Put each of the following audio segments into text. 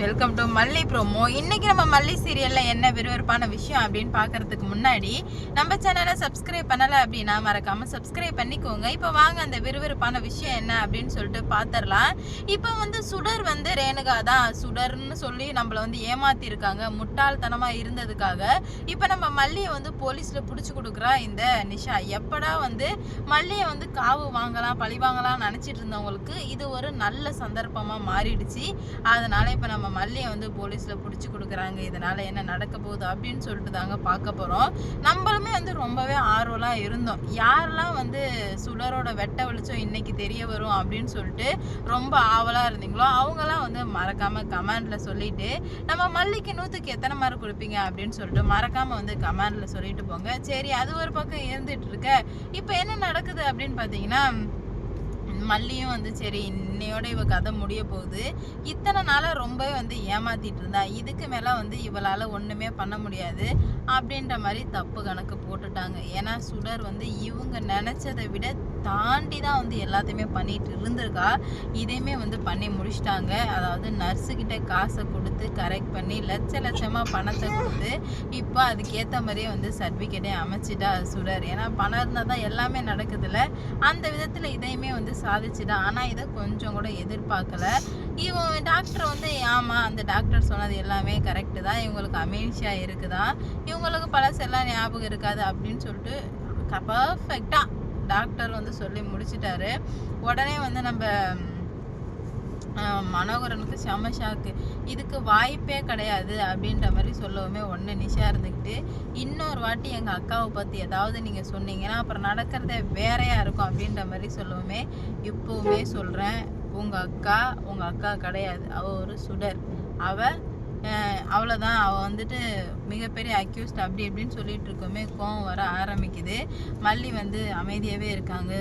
Welcome to மல்லி promo. இன்னைக்கு நம்ம மல்லி சீரியல்ல என்ன விறுவிறுப்பான விஷயம் அப்படின்னு பார்க்கறதுக்கு முன்னாடி நம்ம சேனலை சப்ஸ்கிரைப் பண்ணல அப்படின்னா மறக்காம சப்ஸ்கிரைப் பண்ணிக்கோங்க. இப்போ வாங்க அந்த விறுவிறுப்பான விஷயம் என்ன அப்படின்னு சொல்லிட்டு பார்த்துடலாம் இப்போ வந்து சுடர் வந்து ரேணுகா தான். சுடர்னு சொல்லி நம்மள வந்து ஏமாத்தி இருக்காங்க முட்டாள்தனமா இருந்ததுக்காக. இப்போ நம்ம மல்லியை வந்து போலீஸ்ல பிடிச்சி கொடுக்குறா இந்த நிஷா. எப்படா வந்து மல்லியை வந்து காவு வாங்கலாம் பழி வாங்கலாம் நினச்சிட்டு இருந்தவங்களுக்கு இது ஒரு நல்ல சந்தர்ப்பமாக மாறிடுச்சு. அதனால இப்போ நம்ம மல்லியை வந்து போலீஸில் பிடிச்சி கொடுக்குறாங்க இதனால் என்ன நடக்க போகுது அப்படின்னு சொல்லிட்டு தாங்க பார்க்க போகிறோம் நம்மளுமே வந்து ரொம்பவே ஆர்வலாக இருந்தோம். யாரெல்லாம் வந்து சுடரோட வெட்ட வெளிச்சம் இன்னைக்கு தெரிய வரும் அப்படின்னு சொல்லிட்டு ரொம்ப ஆவலாக இருந்தீங்களோ அவங்களாம் வந்து மறக்காமல் கமெண்டில் சொல்லிட்டு நம்ம மல்லிக்கு நூற்றுக்கு எத்தனை மார்க் கொடுப்பீங்க அப்படின்னு சொல்லிட்டு மறக்காமல் வந்து கமெண்டில் சொல்லிட்டு போங்க. சரி அது ஒரு பக்கம் இருந்துட்டு இருக்க. இப்போ என்ன நடக்குது அப்படின்னு பார்த்தீங்கன்னா மல்லியும் வந்து சரி இன்னையோட இவ கதை முடிய போகுது. இத்தனை நாளாக ரொம்பவே வந்து ஏமாத்திட்டு இருந்தா. இதுக்கு மேலே வந்து இவளால் ஒன்றுமே பண்ண முடியாது அப்படின்ற மாதிரி தப்பு கணக்கு போட்டுட்டாங்க. ஏன்னா சுடர் வந்து இவங்க நினச்சதை விட தாண்டி தான் வந்து எல்லாத்தையுமே பண்ணிட்டு இருந்திருக்கா. இதையுமே வந்து பண்ணி முடிச்சிட்டாங்க. அதாவது நர்ஸுக்கிட்ட காசை கொடுத்து கரெக்ட் பண்ணி லட்ச லட்சமாக பணத்தை கொடுத்து இப்போ அதுக்கேற்ற மாதிரியே வந்து சர்டிஃபிகேட்டே அமைச்சிட்டா சுடர் ஏன்னா பணம் இருந்தால் தான் எல்லாமே நடக்குதுல்ல. அந்த விதத்தில் இதையுமே வந்து சாதிச்சுட்டா. ஆனால் இதை கொஞ்சம் கூட எதிர்பார்க்கல. இவன் டாக்டர் வந்து ஆமாம் அந்த டாக்டர் சொன்னது எல்லாமே கரெக்டு தான். இவங்களுக்கு அமேஷியா இருக்குதா இவங்களுக்கு பழசெல்லாம் ஞாபகம் இருக்காது அப்படின்னு சொல்லிட்டு பர்ஃபெக்டாக டாக்டர் வந்து சொல்லி முடிச்சிட்டாரு. உடனே வந்து நம்ம மனோகரனுக்கு செம ஷாக்கு இதுக்கு வாய்ப்பே கிடையாது அப்படின்ற மாதிரி சொல்லவுமே ஒன்று நிஷா இருந்துக்கிட்டு இன்னொரு வாட்டி எங்கள் அக்காவை பற்றி ஏதாவது நீங்கள் சொன்னீங்கன்னா அப்புறம் நடக்கிறதே வேறையாக இருக்கும் அப்படின்ற மாதிரி சொல்லவுமே இப்போவுமே சொல்கிறேன் உங்கள் அக்கா உங்கள் அக்கா கிடையாது. அவள் ஒரு சுடர். அவள் அவ்வளோதான் அவள் வந்துட்டு மிகப்பெரிய அக்யூஸ்ட் அப்படி இப்படின்னு சொல்லிட்டு இருக்கோமே கோவம் வர ஆரம்பிக்குது. மல்லி வந்து அமைதியாகவே இருக்காங்க.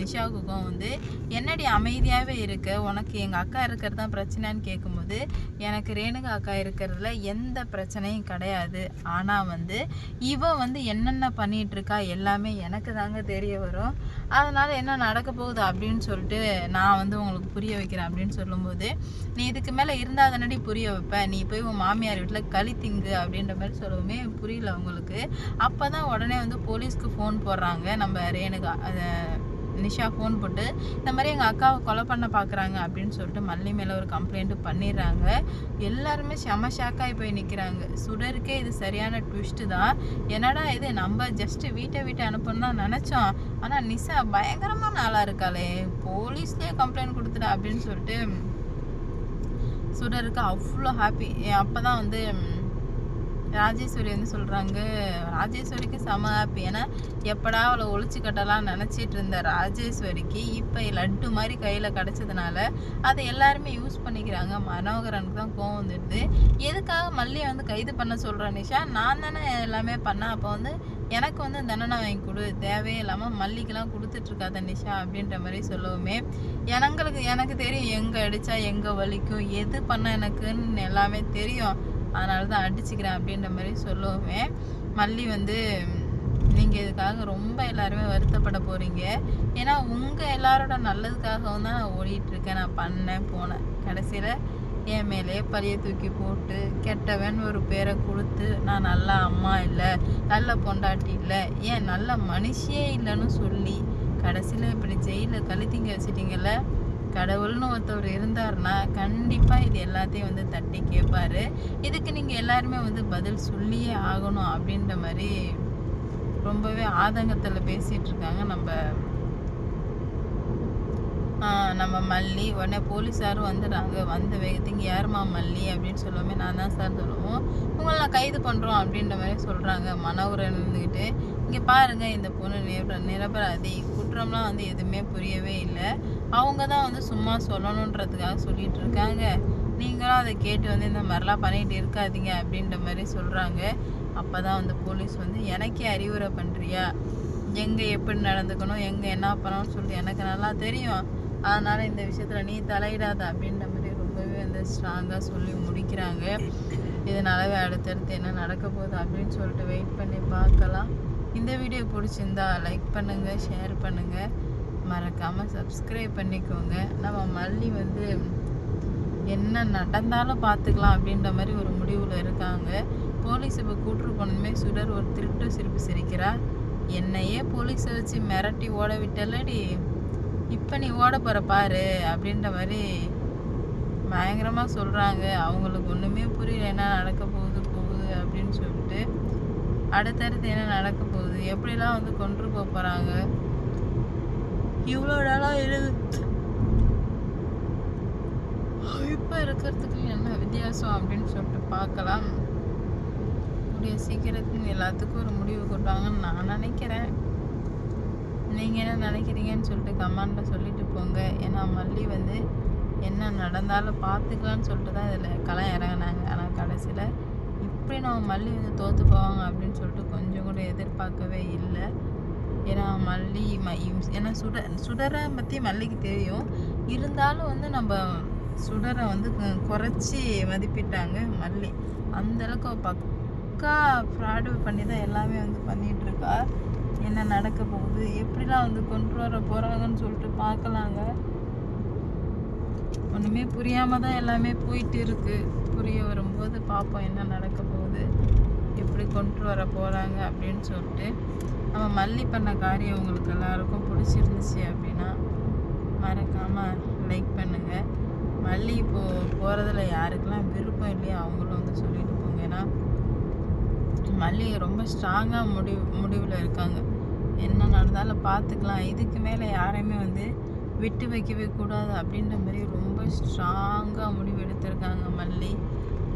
நிஷாவுக்கும் வந்து என்னடி அமைதியாகவே இருக்க? உனக்கு எங்கள் அக்கா இருக்கிறது தான் பிரச்சனைன்னு கேட்கும்போது எனக்கு ரேணுகா அக்கா இருக்கிறதுல எந்த பிரச்சனையும் கிடையாது. ஆனால் வந்து இவ வந்து என்னென்ன பண்ணிட்டு இருக்கா எல்லாமே எனக்கு தாங்க தெரிய வரும். அதனால என்ன நடக்க போகுது அப்படின்னு சொல்லிட்டு நான் வந்து உங்களுக்கு புரிய வைக்கிறேன் அப்படின்னு சொல்லும்போது நீ இதுக்கு மேலே இருந்தால் தானடி புரிய வைப்ப? நீ போய் உன் மாமியார் வீட்டில் களி திங்கு அப்படின்ற மாதிரி சொல்லவுமே புரியல அவங்களுக்கு. அப்போ தான் உடனே வந்து போலீஸ்க்கு ஃபோன் போடுறாங்க நம்ம ரேணுகா அதை நிஷா ஃபோன் போட்டு இந்த மாதிரி எங்கள் அக்காவை கொலை பண்ண பார்க்குறாங்க அப்படின்னு சொல்லிட்டு மல்லி மேலே ஒரு கம்ப்ளைண்ட்டு பண்ணிடுறாங்க. எல்லாருமே செம ஷாக்காகி போய் நிற்கிறாங்க சுடருக்கே இது சரியான ட்விஸ்ட்டு தான். என்னடா இது? நம்ம ஜஸ்ட்டு வீட்டை வீட்டை அனுப்பணும் தான் நினச்சோம். ஆனால் நிஷா பயங்கரமான ஆளாக இருக்காளே. போலீஸ்லேயே கம்ப்ளைண்ட் கொடுத்துடா அப்படின்னு சொல்லிட்டு சுடருக்கு அவ்வளோ ஹாப்பி அப்போ தான் வந்து ராஜேஸ்வரி வந்து சொல்கிறாங்க ராஜேஸ்வரிக்கு செம ஹாப்பி ஏன்னா எப்படா அவளை ஒழிச்சு கட்டலாம் நினச்சிட்டு இருந்த ராஜேஸ்வரிக்கு இப்போ லட்டு மாதிரி கையில் கிடச்சதுனால அதை எல்லாருமே யூஸ் பண்ணிக்கிறாங்க. மனோகரனுக்கு தான் கோவம் வந்துடுது. எதுக்காக மல்லியை வந்து கைது பண்ண சொல்கிற நிஷா? நான் தானே எல்லாமே பண்ணேன். அப்போ வந்து எனக்கு வந்து தண்டனை வாங்கி கொடு. தேவையே இல்லாமல் மல்லிக்கெல்லாம் கொடுத்துட்ருக்காத நிஷா அப்படின்ற மாதிரி சொல்லவுமே எனங்களுக்கு எனக்கு தெரியும் எங்கே அடித்தா எங்கே வலிக்கும் எது பண்ண எனக்குன்னு எல்லாமே தெரியும். அதனால தான் அடிச்சுக்கிறேன் அப்படின்ற மாதிரி சொல்லுவோமே. மல்லி வந்து நீங்கள் இதுக்காக ரொம்ப எல்லாருமே வருத்தப்பட போகிறீங்க ஏன்னா உங்கள் எல்லாரோட நல்லதுக்காகவும் தான் நான் ஓடிட்டுருக்கேன். நான் பண்ணேன் போனேன். கடைசியில் என் மேலே பழிய தூக்கி போட்டு கெட்டவன் ஒரு பேரை கொடுத்து நான் நல்ல அம்மா இல்லை நல்ல பொண்டாட்டி இல்லை ஏன் நல்ல மனுஷியே இல்லைன்னு சொல்லி கடைசியில் இப்படி ஜெயிலில் கழுத்திங்க வச்சிட்டிங்கல்ல கடவுள்னு ஒருத்தவர் இருந்தாருன்னா கண்டிப்பாக இது எல்லாத்தையும் வந்து தட்டி கேட்பாரு இதுக்கு நீங்கள் எல்லாருமே வந்து பதில் சொல்லியே ஆகணும் அப்படின்ற மாதிரி ரொம்பவே ஆதங்கத்தில் பேசிகிட்டு இருக்காங்க நம்ம ஆஹ் நம்ம மல்லி. உடனே போலீஸாரும் வந்துடுறாங்க. வந்த வேகத்துக்கு யாரும்மா மல்லி அப்படின்னு சொல்லுவோமே நான் தான் சார் சொல்லுவோம். உங்களை நான் கைது பண்ணுறோம் அப்படின்ற மாதிரி சொல்கிறாங்க மனோகரன் இருந்துக்கிட்டு இங்கே பாருங்க இந்த பொண்ணு நிர நிரபராதி. குற்றம்லாம் வந்து எதுவுமே புரியவே இல்லை. அவங்க தான் வந்து சும்மா சொல்லணுன்றதுக்காக சொல்லிட்டு இருக்காங்க. நீங்களும் அதை கேட்டு வந்து இந்த மாதிரிலாம் பண்ணிட்டு இருக்காதீங்க அப்படின்ற மாதிரி சொல்கிறாங்க அப்போ தான் வந்து போலீஸ் வந்து எனக்கே அறிவுரை பண்ணுறியா எங்கே எப்படி நடந்துக்கணும்? எங்கே என்ன பண்ணணும்னு சொல்லிட்டு எனக்கு நல்லா தெரியும். அதனால் இந்த விஷயத்தில் நீ தலையிடாத அப்படின்ற மாதிரி ரொம்பவே வந்து ஸ்ட்ராங்காக சொல்லி முடிக்கிறாங்க. இதனாலவே அடுத்தடுத்து என்ன நடக்க போகுது அப்படின்னு சொல்லிட்டு வெயிட் பண்ணி பார்க்கலாம். பிடிச்சிருந்தா லைக் பண்ணுங்கள் ஷேர் பண்ணுங்கள் மறக்காமல் சப்ஸ்கிரைப் பண்ணிக்கோங்க. நம்ம மல்லி வந்து என்ன நடந்தாலும் பார்த்துக்கலாம் அப்படின்ற மாதிரி ஒரு முடிவில் இருக்காங்க. போலீஸ் இப்போ கூட்டுரு போனதுமே சுடர் ஒரு திருட்டு சிரிப்பு சிரிக்கிறா. என்னையே போலீஸை வச்சு மிரட்டி ஓட விட்டலடி. இப்போ நீ ஓட போகிற பாரு அப்படின்ற மாதிரி பயங்கரமாக சொல்கிறாங்க அவங்களுக்கு ஒன்றுமே புரியல என்ன நடக்க போகுது போகுது அப்படின்னு சொல்லிட்டு அடுத்தடுத்து என்ன நடக்க போகுது எப்படிலாம் வந்து கொண்டு போக போகிறாங்க இவ்வளோ நாளாக எழுது இப்போ இருக்கிறதுக்கு என்ன வித்தியாசம் அப்படின்னு சொல்லிட்டு பார்க்கலாம். கூடிய சீக்கிரத்துக்கு எல்லாத்துக்கும் ஒரு முடிவு கொண்டாங்கன்னு நான் நினைக்கிறேன். நீங்கள் என்ன நினைக்கிறீங்கன்னு சொல்லிட்டு கமெண்டில் சொல்லிட்டு போங்க. ஏன்னா மல்லி வந்து என்ன நடந்தாலும் பார்த்துக்கலான்னு சொல்லிட்டு தான் இதில் களம் இறங்கினாங்க. ஆனால் கடைசியில் எப்படி நம்ம மல்லி வந்து தோற்று போவாங்க அப்படின்னு சொல்லிட்டு கொஞ்சம் கூட எதிர்பார்க்கவே இல்லை. ஏன்னா மல்லி ம ஏன்னா சுட சுடரை பற்றி மல்லிக்கு தெரியும். இருந்தாலும் வந்து நம்ம சுடரை வந்து குறைச்சி மதிப்பிட்டாங்க மல்லி. அந்தளவுக்கு பக்கா ஃப்ராடு பண்ணி தான் எல்லாமே வந்து பண்ணிகிட்ருக்கா என்ன நடக்க போகுது? எப்படிலாம் வந்து கொண்டு வர போகிறாங்கன்னு சொல்லிட்டு பார்க்கலாங்க. ஒன்றுமே புரியாமல் தான் எல்லாமே போயிட்டு இருக்குது புரிய வரும்போது பார்ப்போம் என்ன நடக்க போகுது. எப்படி கொண்டு வர போகிறாங்க அப்படின்னு சொல்லிட்டு நம்ம மல்லி பண்ண காரியம் உங்களுக்கு எல்லாருக்கும் பிடிச்சிருந்துச்சு அப்படின்னா மறக்காமல் லைக் பண்ணுங்கள் மல்லி இப்போது போகிறதுல யாருக்கெல்லாம் விருப்பம் இல்லையோ அவங்களும் வந்து சொல்லிட்டு போங்க. ஏன்னா மல்லி ரொம்ப ஸ்ட்ராங்காக முடிவு முடிவில் இருக்காங்க. என்ன நடந்தாலும் பார்த்துக்கலாம். இதுக்கு மேலே யாரையுமே வந்து விட்டு வைக்கவே கூடாது அப்படின்ற மாதிரி ரொம்ப ஸ்ட்ராங்காக முடிவு எடுத்திருக்காங்க மல்லி.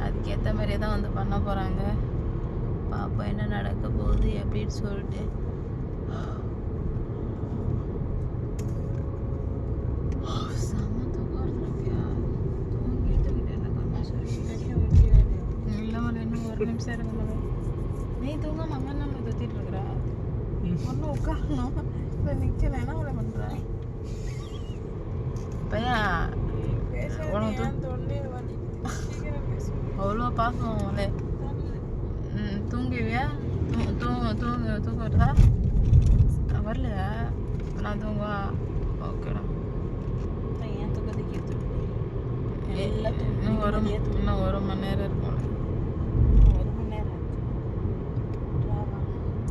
அதுக்கேற்ற மாதிரியே தான் வந்து பண்ண போகிறாங்க பாப்பா என்ன நடக்க போகுது அப்படின்னு சொல்லிட்டு. ஒரு நிமிஷம் இருங்க நீ தூங்க மகன் நம்ம சுற்றிட்டு இருக்கிறா? ஒன்றும் உட்காரணும். இல்லை நிற்கலைன்னா அவளை பண்ணுறேன் உனக்கு அவ்வளோ பாசம் ம் தூங்குவியா தூ தூங்க தூங்க தூங்க வருதா வரலையா நான் தூங்குவா ஓகேடா இன்னும் ஒரு இன்னும் ஒரு மணி நேரம் இருக்கும்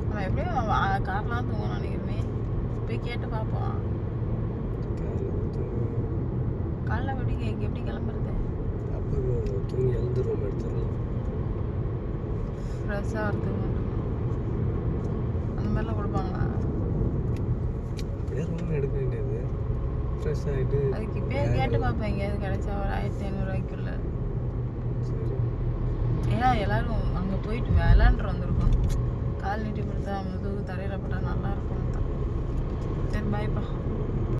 அவன் எப்படியும் அவன் கார்லாம் தூங்கணும் நினைக்கிறேன் போய் கேட்டு பார்ப்போம் காலைல எப்படி கே- எப்படி கிளம்புறது? தூங்கி எழுந்து ரூம் எடுத்துடலாம். ஃப்ரெஷ்ஷாக வரதுக்கு அந்த மாதிரிலாம் கொடுப்பாங்களா? அப்படியே ரூம் எடுக்க வேண்டியது. ஃப்ரெஷ் ஆகிட்டு அதுக்கு இப்பயே கேட்டு பார்ப்பேன் எங்கேயாவது கிடைச்சா ஒரு ஆயிரத்தி ஐநூறுரூவாய்க்குள்ள ஏன்னா எல்லாரும் அங்கே போயிட்டு விளாண்டு வந்திருக்கோம். கால் நீட்டி கொடுத்தா முதுகு தரையில் போட்டால் நல்லா இருக்கும் சரி பாய்ப்பா